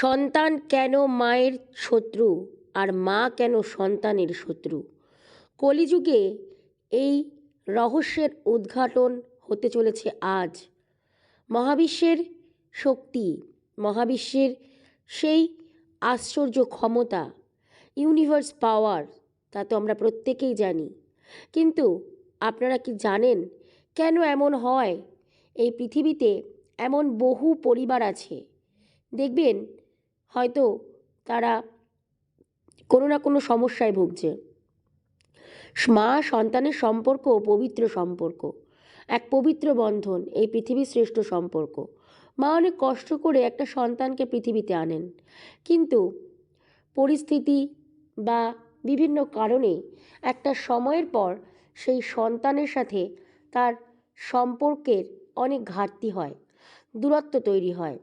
সন্তান কেন মায়ের শত্রু আর মা কেন সন্তানের শত্রু? কলিযুগে এই রহস্যের উদ্ঘাটন হতে চলেছে আজ। মহাবিশ্বের শক্তি, মহাবিশ্বের সেই আশ্চর্য ক্ষমতা ইউনিভার্স পাওয়ার তা তো আমরা প্রত্যেকেই জানি। কিন্তু আপনারা কি জানেন কেন এমন হয়? এই পৃথিবীতে এমন বহু পরিবার আছে। দেখবেন হয়তো তারা কোনো না কোনো সমস্যায় ভুগছে। মা সন্তানের সম্পর্ক পবিত্র সম্পর্ক। এক পবিত্র বন্ধন, এই পৃথিবীর শ্রেষ্ঠ সম্পর্ক। মা অনেক কষ্ট করে একটা সন্তানকে পৃথিবীতে আনেন। কিন্তু পরিস্থিতি বা বিভিন্ন কারণে একটা সময়ের পর সেই সন্তানের সাথে তার সম্পর্কের অনেক ঘাটতি হয়, দূরত্ব তৈরি হয়।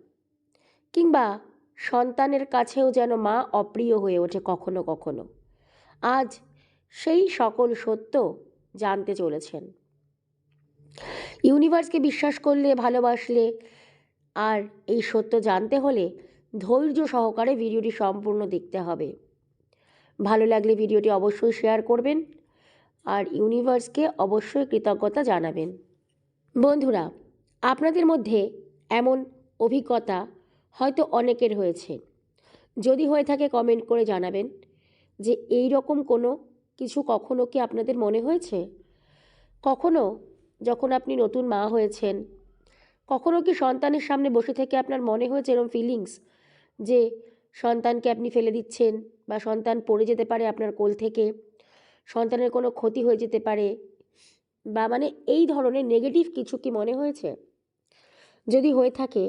কিংবা সন্তানের কাছেও যেন মা অপ্রিয় হয়ে ওঠে কখনো কখনো। আজ সেই সকল সত্য জানতে চলেছেন। ইউনিভার্সকে বিশ্বাস করলে, ভালোবাসলে আর এই সত্য জানতে হলে ধৈর্য সহকারে ভিডিওটি সম্পূর্ণ দেখতে হবে। ভালো লাগলে ভিডিওটি অবশ্যই শেয়ার করবেন আর ইউনিভার্সকে অবশ্যই কৃতজ্ঞতা জানাবেন। বন্ধুরা, আপনাদের মধ্যে এমন অভিজ্ঞতা হয়তো অনেকের হয়েছে। যদি হয়ে থাকে কমেন্ট করে জানাবেন যে এই রকম কোনো কিছু কখনো কি আপনাদের মনে হয়েছে? কখনো যখন আপনি নতুন মা হয়েছেন, কখনো কি সন্তানের সামনে বসে থেকে আপনার মনে হয়েছে এরকম ফিলিংস যে সন্তানকে আপনি ফেলে দিচ্ছেন বা সন্তান পড়ে যেতে পারে আপনার কোল থেকে, সন্তানের কোনো ক্ষতি হয়ে যেতে পারে বা মানে এই ধরনের নেগেটিভ কিছু কি মনে হয়েছে? যদি হয়ে থাকে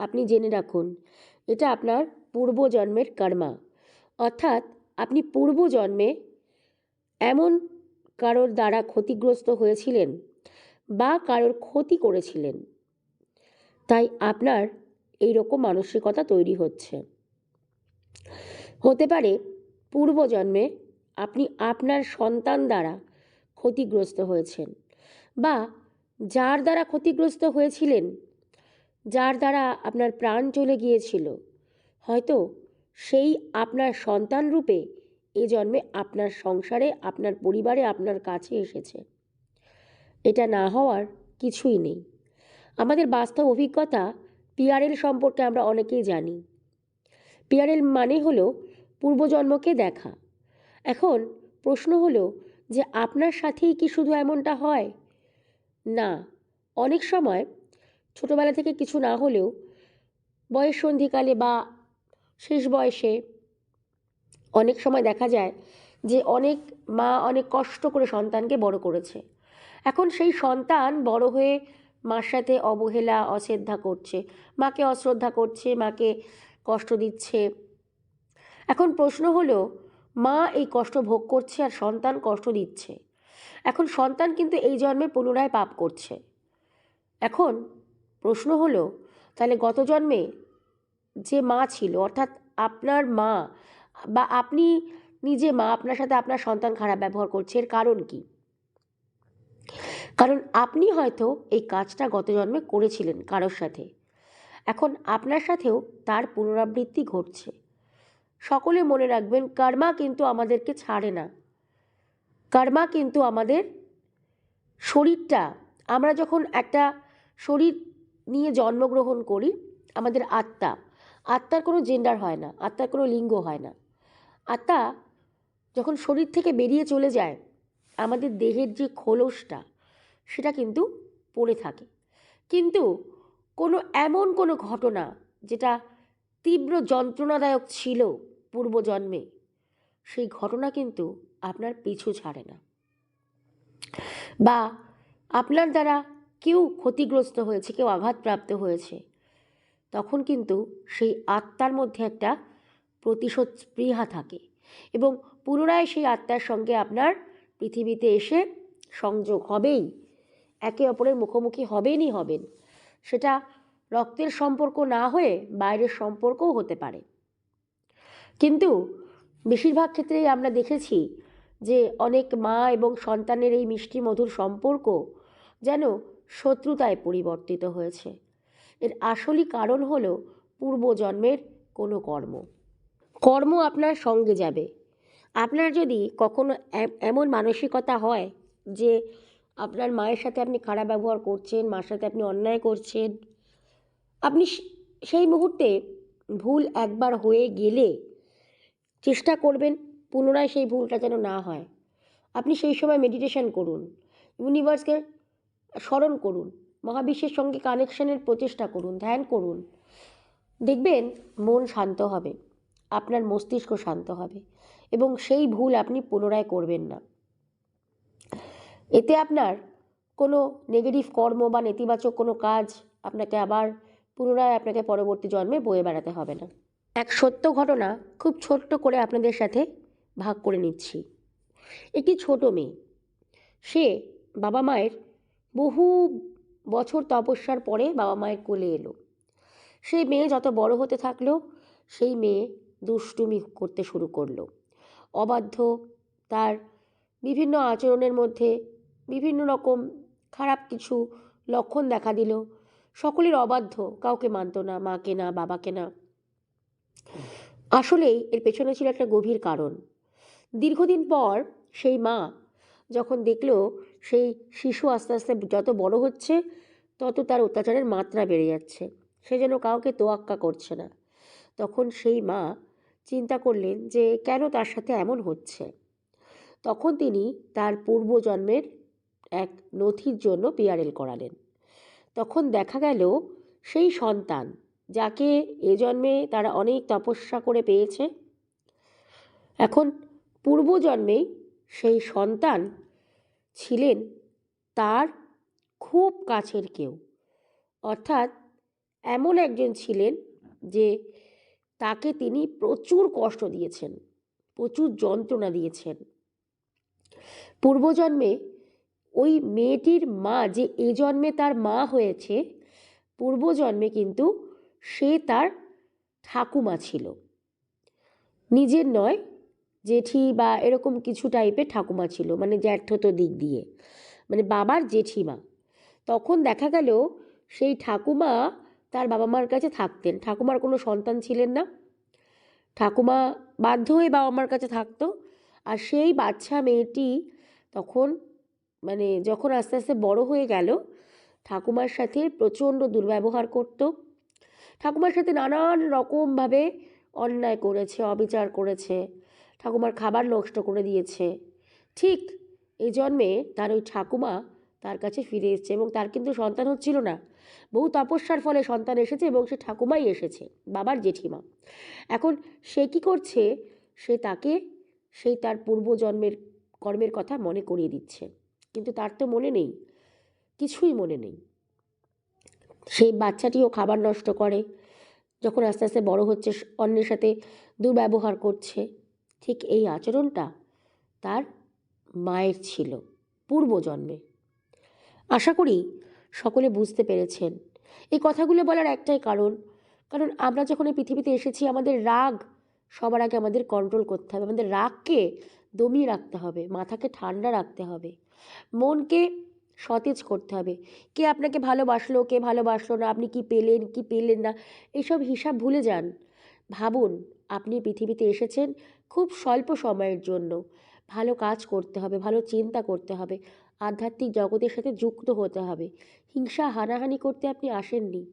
আপনি জেনে রাখুন, এটা আপনার পূর্বজন্মের কর্মা। অর্থাৎ আপনি পূর্বজন্মে এমন কারোর দ্বারা ক্ষতিগ্রস্ত হয়েছিলেন বা কারোর ক্ষতি করেছিলেন। তাই আপনার এই রকম মানসিকতা তৈরি হচ্ছে। হতে পারে পূর্বজন্মে আপনি আপনার সন্তান দ্বারা ক্ষতিগ্রস্ত হয়েছেন বা যার দ্বারা ক্ষতিগ্রস্ত হয়েছিলেন যার দ্বারা আপনার প্রাণ চলে গিয়েছিল। হয়তো সেই আপনার সন্তান রূপে এ জন্মে আপনার সংসারে, আপনার পরিবারে, আপনার কাছে এসেছে। এটা না হওয়ার কিছুই নেই। আমাদের বাস্তব অভিজ্ঞতা পিআরএল সম্পর্কে আমরা অনেকেই জানি। পিআরএল মানে হলো পূর্বজন্মকে দেখা। এখন প্রশ্ন হলো যে আপনার সাথেই কি শুধু এমনটা হয়? না, অনেক সময় ছোটোবেলা থেকে কিছু না হলেও বয়স সন্ধিকালে বা শেষ বয়সে অনেক সময় দেখা যায় যে অনেক মা অনেক কষ্ট করে সন্তানকে বড় করেছে। এখন সেই সন্তান বড় হয়ে মার সাথে অবহেলা, অশ্রদ্ধা করছে। মাকে অশ্রদ্ধা করছে, মাকে কষ্ট দিচ্ছে। এখন প্রশ্ন হলো, মা এই কষ্ট ভোগ করছে আর সন্তান কষ্ট দিচ্ছে। এখন সন্তান কিন্তু এই জন্মে পুনরায় পাপ করছে। এখন প্রশ্ন হলো, তাহলে গত জন্মে যে মা ছিল, অর্থাৎ আপনার মা, বা আপনি নিজে মা, আপনার সাথে আপনার সন্তান খারাপ ব্যবহার করছে, এর কারণ কি? কারণ আপনি হয়তো এই কাজটা গত জন্মে করেছিলেন কারোর সাথে। এখন আপনার সাথেও তার পুনরাবৃত্তি ঘটছে। সকলে মনে রাখবেন, কর্মা কিন্তু আমাদেরকে ছাড়ে না। কর্মা কিন্তু আমাদের শরীরটা, আমরা যখন একটা শরীর নিয়ে জন্মগ্রহণ করি, আমাদের আত্মা। আত্মার কোনো জেন্ডার হয় না, আত্মার কোনো লিঙ্গ হয় না। আত্মা যখন শরীর থেকে বেরিয়ে চলে যায়, আমাদের দেহের যে খোলসটা, সেটা কিন্তু পড়ে থাকে। কিন্তু কোনো এমন কোনো ঘটনা যেটা তীব্র যন্ত্রণাদায়ক ছিল পূর্বজন্মে, সেই ঘটনা কিন্তু আপনার পিছু ছাড়ে না। বা আপনার দ্বারা কেউ ক্ষতিগ্রস্ত হয়েছে, কেউ আঘাতপ্রাপ্ত হয়েছে, তখন কিন্তু সেই আত্মার মধ্যে একটা প্রতিশোধ স্পৃহা থাকে এবং পুনরায় সেই আত্মার সঙ্গে আপনার পৃথিবীতে এসে সংযোগ হবেই, একে অপরের মুখোমুখি হবেনই হবেন। সেটা রক্তের সম্পর্ক না হয়ে বাইরের সম্পর্কও হতে পারে। কিন্তু বেশিরভাগ ক্ষেত্রেই আমরা দেখেছি যে অনেক মা এবং সন্তানের এই মিষ্টি মধুর সম্পর্ক যেন শত্রুতায় পরিবর্তিত হয়েছে। এর আসলই কারণ হল পূর্বজন্মের কোনো কর্ম। কর্ম আপনার সঙ্গে যাবে। আপনার যদি কখনো এমন মানসিকতা হয় যে আপনার মায়ের সাথে আপনি খারাপ ব্যবহার করছেন, মার সাথে আপনি অন্যায় করছেন, আপনি সেই মুহূর্তে ভুল একবার হয়ে গেলে চেষ্টা করবেন পুনরায় সেই ভুলটা যেন না হয়। আপনি সেই সময় মেডিটেশন করুন। ইউনিভার্সকে স্মরণ করুন, মহাবিশ্বের সঙ্গে কানেকশনের প্রচেষ্টা করুন, ধ্যান করুন। দেখবেন মন শান্ত হবে, আপনার মস্তিষ্ক শান্ত হবে এবং সেই ভুল আপনি পুনরায় করবেন না। এতে আপনার কোনো নেগেটিভ কর্ম বা নেতিবাচক কোনো কাজ আপনাকে আবার পুনরায় আপনাকে পরবর্তী জন্মে বয়ে বেড়াতে হবে না। এক সত্য ঘটনা খুব ছোট্ট করে আপনাদের সাথে ভাগ করে নিচ্ছি। একটি ছোট মেয়ে, সে বাবা মায়ের বহু বছর তপস্যার পরে বাবা মায়ের কোলে এলো। সেই মেয়ে যত বড় হতে থাকল, সেই মেয়ে দুষ্টুমি করতে শুরু করল। অবাধ্য, তার বিভিন্ন আচরণের মধ্যে বিভিন্ন রকম খারাপ কিছু লক্ষণ দেখা দিল। সকলের অবাধ্য, কাউকে মানতো না, মাকে না, বাবাকে না। আসলেই এর পেছনে ছিল একটা গভীর কারণ। দীর্ঘদিন পর সেই মা যখন দেখল সেই শিশু আস্তে আস্তে যত বড় হচ্ছে, তত তার অত্যাচারের মাত্রা বেড়ে যাচ্ছে। সে যেন কাউকে তোয়াক্কা করছে না। তখন সেই মা চিন্তা করলেন যে কেন তার সাথে এমন হচ্ছে। তখন তিনি তার পূর্বজন্মের এক নথির জন্য পিআরএল করালেন। তখন দেখা গেল সেই সন্তান যাকে এ জন্মে তারা অনেক তপস্যা করে পেয়েছে। এখন পূর্বজন্মেই সেই সন্তান ছিলেন তার খুব কাছের কেউ। অর্থাৎ এমন একজন ছিলেন যে তাকে তিনি প্রচুর কষ্ট দিয়েছেন, প্রচুর যন্ত্রণা দিয়েছেন। পূর্বজন্মে ওই মেয়েটির মা যে এ জন্মে তার মা হয়েছে, পূর্বজন্মে কিন্তু সে তার ঠাকুমা ছিল। নিজের নয় জেঠি বা এরকম কিছু টাইপের ঠাকুমা ছিল মানে জ্যাঠতো দিক দিয়ে। মানে বাবার জেঠিমা। তখন দেখা গেল সেই ঠাকুমা তার বাবা মার কাছে থাকতেন। ঠাকুমার কোনো সন্তান ছিলেন না। ঠাকুমা বাধ্য হয়ে বাবা মার কাছে থাকতো। আর সেই বাচ্চা মেয়েটি তখন মানে যখন আস্তে আস্তে বড় হয়ে গেল, ঠাকুমার সাথে প্রচণ্ড দুর্ব্যবহার করতো। ঠাকুমার সাথে নানান রকমভাবে অন্যায় করেছে, অবিচার করেছে। ঠাকুমার খাবার নষ্ট করে দিয়েছে। ঠিক এই জন্মে তার ওই ঠাকুমা তার কাছে ফিরে এসেছে এবং তার কিন্তু সন্তান হচ্ছিল না। বহু তপস্যার ফলে সন্তান এসেছে এবং সে ঠাকুমাই এসেছে, বাবার জেঠিমা। এখন সে কী করছে? সে তাকে সেই তার পূর্বজন্মের কর্মের কথা মনে করিয়ে দিচ্ছে। কিন্তু তার তো মনে নেই, কিছুই মনে নেই। সেই বাচ্চাটিও খাবার নষ্ট করে, যখন আস্তে আস্তে বড় হচ্ছে, অন্যের সাথে দুর্ব্যবহার করছে। ঠিক এই আচরণটা তার মায়ের ছিল পূর্বজন্মে। আশা করি সকলে বুঝতে পেরেছেন। এই কথাগুলো বলার একটাই কারণ কারণ আমরা যখন এই পৃথিবীতে এসেছি, আমাদের রাগ সবার আগে আমাদের কন্ট্রোল করতে হবে। আমাদের রাগকে দমিয়ে রাখতে হবে, মাথাকে ঠান্ডা রাখতে হবে, মনকে সতেজ করতে হবে। কে আপনাকে ভালোবাসলো, কে ভালোবাসলো না, আপনি কি পেলেন কি পেলেন না এইসব হিসাব ভুলে যান। ভাবুন, আপনি পৃথিবীতে এসেছেন খুব স্বল্প সময়ের জন্য। ভালো কাজ করতে হবে, ভালো চিন্তা করতে হবে, আধ্যাত্মিক জগতের সাথে যুক্ত হতে হবে। হিংসা, হানাহানি করতে আপনি আসেননি।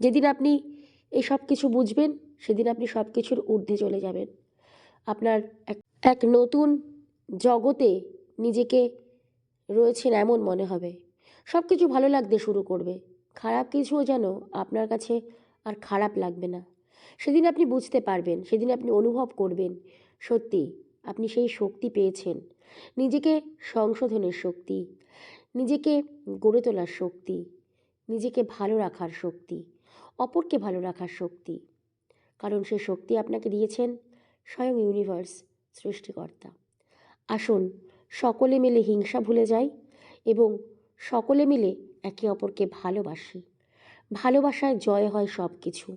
যেদিন আপনি এই সব কিছু বুঝবেন, সেদিন আপনি সব কিছুর ঊর্ধ্বে চলে যাবেন। আপনার এক নতুন জগতে নিজেকে রয়েছেন এমন মনে হবে। সব কিছু ভালো লাগতে শুরু করবে। খারাপ কিছুও যেন আপনার কাছে আর খারাপ লাগবে না। সেদিন আপনি বুঝতে পারবেন, সেদিন আপনি অনুভব করবেন। সত্যি, আপনি সেই শক্তি পেয়েছেন। নিজেকে সংশোধনের শক্তি, নিজেকে গড়ে তোলার শক্তি, নিজেকে ভালো রাখার শক্তি, অপরকে ভালো রাখার শক্তি। কারণ সে শক্তি আপনাকে দিয়েছেন স্বয়ং ইউনিভার্স সৃষ্টিকর্তা। আসুন, সকলে মিলে হিংসা ভুলে যাই এবং সকলে মিলে একে অপরকে ভালোবাসি। ভালোবাসায় জয় হয় সব কিছু